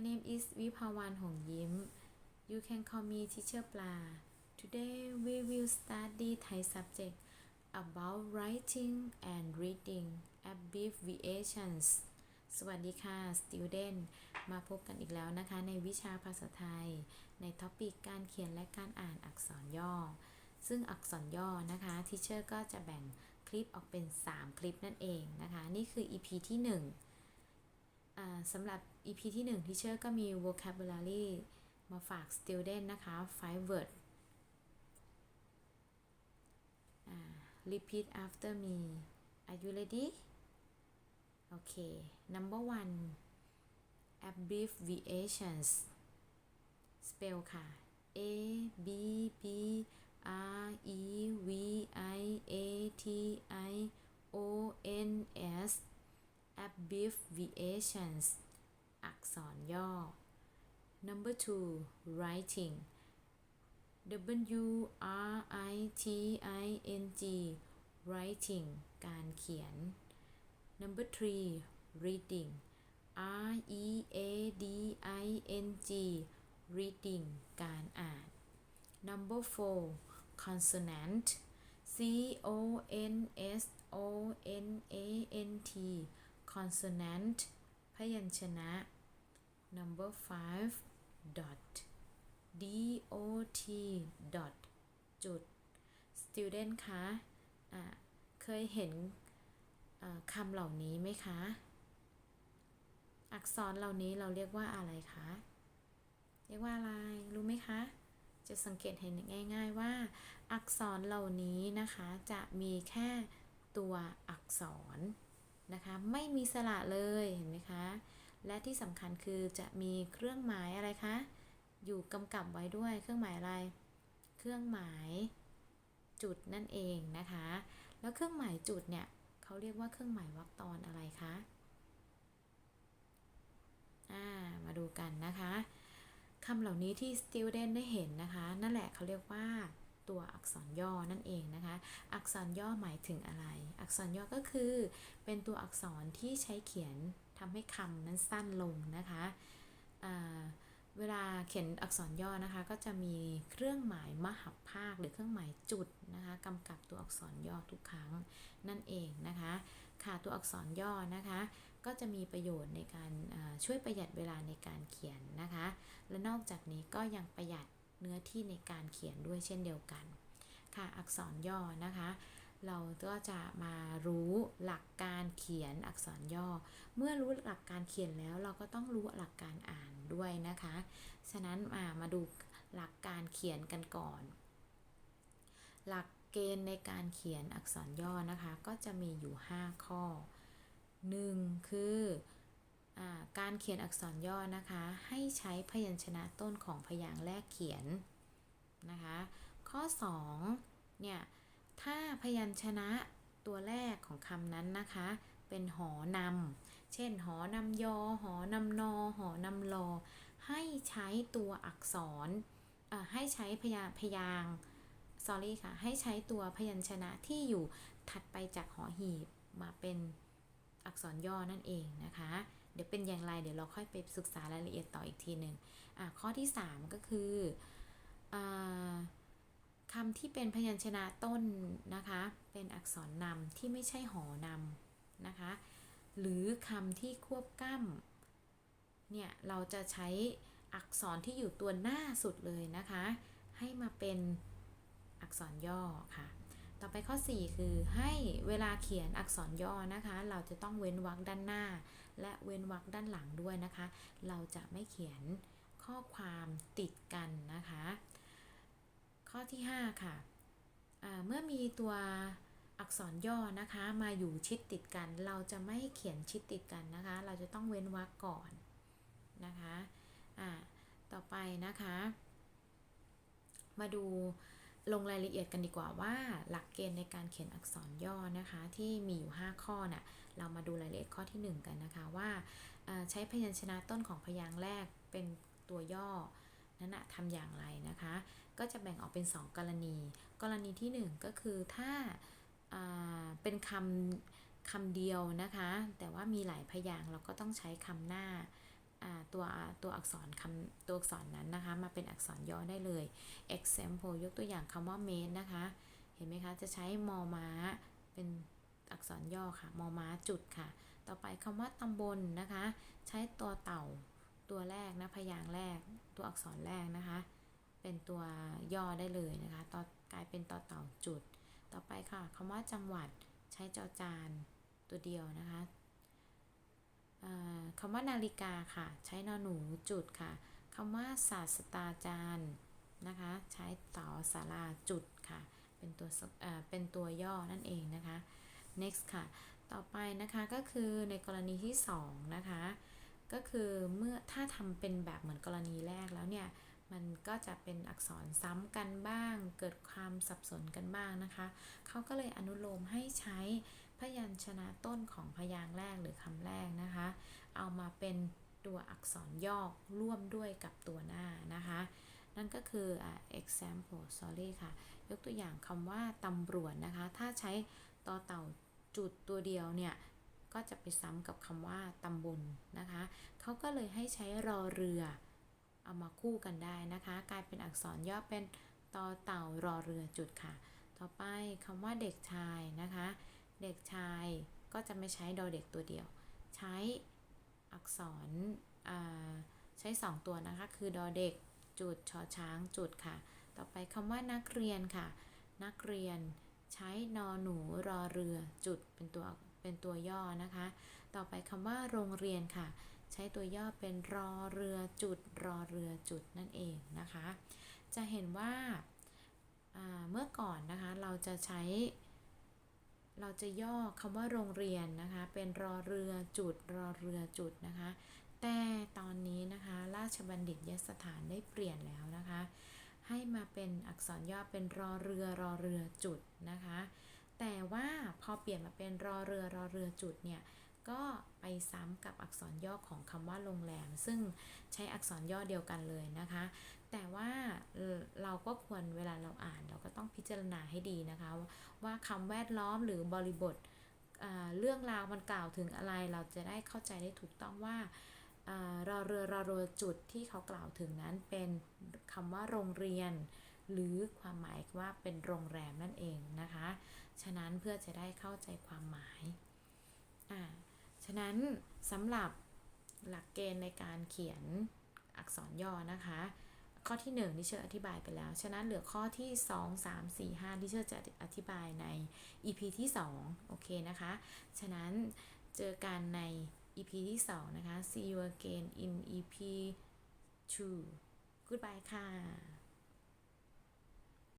name is Vipawan Hong Yim you can call me teacher ปลา today we will study Thai subject about writing and reading abbreviations สวัสดีค่ะ student มาพบกันอีกแล้วนะคะ ในวิชาภาษาไทย ในท็อปิกการเขียนและการอ่านอักษรย่อ ซึ่งอักษรย่อนะคะ teacher ก็จะแบ่งคลิปออกเป็น 3 คลิปนั่นเองนะคะ นี่คือ EP ที่ 1 สำหรับ EP ที่1 teacher ก็มี vocabulary มาฝาก student นะคะ five word repeat after me are you ready โอเค number one abbreviations spell ค่ะ A B B R E V I A T I O N S abbreviations อักษรย่อ number two writing W R I T I N G writing การเขียน number three reading R E A D I N G reading การอ่าน number four consonant C O N S O N A N T consonant พยัญชนะ number five dot D O T dot จุด student คะะเคยเห็นคำเหล่านี้ไหมคะ อักษรเหล่านี้เราเรียกว่าอะไรคะ เรียกว่าอะไร รู้ไหมคะ จะสังเกตเห็นง่าย ๆว่า อักษรเหล่านี้นะคะจะมีแค่ตัวอักษร นะคะ ไม่มีสระเลยเห็นไหมคะ และที่สำคัญคือจะมีเครื่องหมายอะไรคะ อยู่กำกับไว้ด้วยเครื่องหมายอะไร เครื่องหมายจุดนั่นเองนะคะ แล้วเครื่องหมายจุดเนี่ยเขาเรียกว่าเครื่องหมายวรรคตอนอะไรคะอ่ามาดูกันนะคะคำเหล่านี้ที่ student ได้เห็นนะคะ นั่นแหละเขาเรียกว่า ตัวอักษรย่อนั่นเองนะคะ อักษรย่อหมายถึงอะไร อักษรย่อก็คือ เป็นตัวอักษรที่ใช้เขียนทำให้คำนั้นสั้นลงนะคะเวลาเขียนอักษรย่อนะคะ ก็จะมีเครื่องหมายมหับภาคหรือเครื่องหมายจุดนะคะกำกับตัวอักษรย่อทุกครั้งนั่นเองนะคะ ค่ะตัวอักษรย่อนะคะ ก็จะมีประโยชน์ในการช่วยประหยัดเวลาในการเขียนนะคะ และนอกจากนี้ก็ยังประหยัด เนื้อที่ในการเขียนด้วยเช่นเดียวกัน ค่ะอักษรย่อนะคะ เราก็จะมารู้หลักการเขียนอักษรย่อ เมื่อรู้หลักการเขียนแล้วเราก็ต้องรู้หลักการอ่านด้วยนะคะ ฉะนั้นมามาดูหลักการเขียนกันก่อน หลักเกณฑ์ในการเขียนอักษรย่อนะคะ ก็จะมีอยู่ 5 ข้อ 1. คืออ การเขียนอักษรย่อนะคะ ให้ใช้พยัญชนะต้นของพยางค์แรกเขียนนะคะ ข้อ 2 เนี่ย ถ้าพยัญชนะตัวแรกของคำนั้นนะคะ เป็นหอนำ เช่น หอนำยอ หอนำนอ หอนำลอ ให้ใช้ตัวอักษร ให้ใช้พยาพยาง sorry ค่ะ ให้ใช้ตัวพยัญชนะที่อยู่ถัดไปจากหอหีบมาเป็นอักษรย่อนั่นเองนะคะ เดี๋ยวเป็นอย่างไรเดี๋ยวเราค่อยไปศึกษารายละเอียดต่ออีกทีหนึ่งข้อที่ 3 ก็คืออคำที่เป็นพยัญชนะต้นนะคะ เป็นอักษรนำที่ไม่ใช่หอนำนะคะ หรือคำที่ควบกล้ำเนี่ยเราจะใช้อักษรที่อยู่ตัวหน้าสุดเลยนะคะ ให้มาเป็นอักษรย่อค่ะ ต่อไปข้อ 4 คือให้เวลาเขียนอักษรย่อนะคะ เราจะต้องเว้นวรรคด้านหน้า และเว้นวรรคด้านหลังด้วยนะคะ เราจะไม่เขียนข้อความติดกันนะคะ ข้อที่ 5 ค่ะเมื่อมีตัวอักษรย่อนะคะมาอยู่ชิดติดกัน เราจะไม่เขียนชิดติดกันนะคะ เราจะต้องเว้นวรรคก่อนนะคะต่อไปนะคะ มาดู ลงรายละเอียดกันดีกว่าว่า หลักเกณฑ์ในการเขียนอักษรย่อนะคะ ที่มีอยู่ 5 ข้อนะ่ะเรามาดูรายละเอียดข้อที่ 1 กันนะคะว่าใช้พยัญชนะต้นของพยางค์แรกเป็นตัวย่อนั้นนะทำอย่างไรนะคะ ก็จะแบ่งออกเป็น 2 กรณี กรณีที่ 1 ก็คือถ้าเป็นคำคำเดียวนะคะ แต่ว่ามีหลายพยางค์เราก็ต้องใช้คำหน้าอ่า ตัวตัวอักษรคำตัวอักษรนั้นนะคะ มาเป็นอักษรย่อได้เลย example ยกตัวอย่างคำว่า made นะคะ เห็นไหมคะ จะใช้มอม้าเป็นอักษรย่อค่ะ มอม้าจุดค่ะ ต่อไปคำว่าตำบลนะคะ ใช้ตัวเต่าตัวแรกนะ พยางค์แรก ตัวอักษรแรกนะคะ เป็นตัวย่อได้เลยนะคะต่อกลายเป็นต่อเต่าจุด ต่อไปค่ะคำว่าจังหวัดใช้จอจานตัวเดียวนะคะ คำว่านาฬิกาค่ะ ใช้นอหนูจุดค่ะคำว่าศาสตราจารย์นะคะ ใช้ต่อสาราจุดค่ะ เป็นตัวเอ่อเป็นตัวย่อนั่นเองนะคะ next ค่ะ ต่อไปนะคะก็คือในกรณีที่สองนะคะ ก็คือเมื่อถ้าทำเป็นแบบเหมือนกรณีแรกแล้วเนี่ย มันก็จะเป็นอักษรซ้ำกันบ้าง เกิดความสับสนกันบ้างนะคะ เขาก็เลยอนุโลมให้ใช้ พยัญชนะต้นของพยางค์แรกหรือคำแรกนะคะ เอามาเป็นตัวอักษรย่อร่วมด้วยกับตัวหน้านะคะ นั่นก็คือ example sorry ค่ะ ยกตัวอย่างคำว่าตำรวจนะคะ ถ้าใช้ต่อเต่าจุดตัวเดียวเนี่ยก็จะไปซ้ำกับคำว่าตำบลนะคะ เขาก็เลยให้ใช้รอเรือ เอามาคู่กันได้นะคะ กลายเป็นอักษรย่อเป็นต่อเต่ารอเรือจุดค่ะ ต่อไปคำว่าเด็กชายนะคะ เด็กชายก็จะไม่ใช้ดอเด็กตัวเดียว ใช้อักษรใช้ 2 ตัวนะคะ คือดอเด็กจุดชอช้างจุดค่ะ ต่อไปคำว่านักเรียนค่ะ นักเรียนใช้นอหนูรอเรือจุดเป็นตัวเป็นตัวย่อนะคะ ต่อไปคำว่าโรงเรียนค่ะ ใช้ตัวย่อเป็นรอเรือจุดรอเรือจุดนั่นเองนะคะ จะเห็นว่าอ่าเมื่อก่อนนะคะเราจะใช้ เราจะย่อคำว่าโรงเรียนนะคะ เป็นรอเรือจุดรอเรือจุดนะคะ แต่ตอนนี้นะคะ ราชบัณฑิตยสถานได้เปลี่ยนแล้วนะคะ ให้มาเป็นอักษรย่อเป็นรอเรือรอเรือจุดนะคะ แต่ว่าพอเปลี่ยนมาเป็นรอเรือรอเรือจุดเนี่ยก็ไปซ้ำกับอักษรย่อของคำว่าโรงแรม ซึ่งใช้อักษรย่อเดียวกันเลยนะคะ แต่ว่าเราก็ควรเวลาเราอ่านเราก็ต้องพิจารณาให้ดีนะคะ ว่าคำแวดล้อมหรือบริบทเรื่องราวมันกล่าวถึงอะไรเราจะได้เข้าใจได้ถูกต้องว่าอารอเรือรอเรือจุดที่เขากล่าวถึงนั้นเป็นคำว่าโรงเรียน หรือความหมายว่าเป็นโรงแรมนั่นเองนะคะ ฉะนั้นเพื่อจะได้เข้าใจความหมายอ่าฉะนั้นสำหรับหลักเกณฑ์ในการเขียนอักษรย่อนะคะ ข้อที่1ที่เชื่ออธิบายไปแล้ว ฉะนั้นเหลือข้อที่ 2 3 4 5ที่เชื่อจะอธิบายใน EP ที่ 2 โอเคนะคะ ฉะนั้นเจอกันใน EP ที่ 2 นะคะ see you again in EP 2 goodbye ค่ะ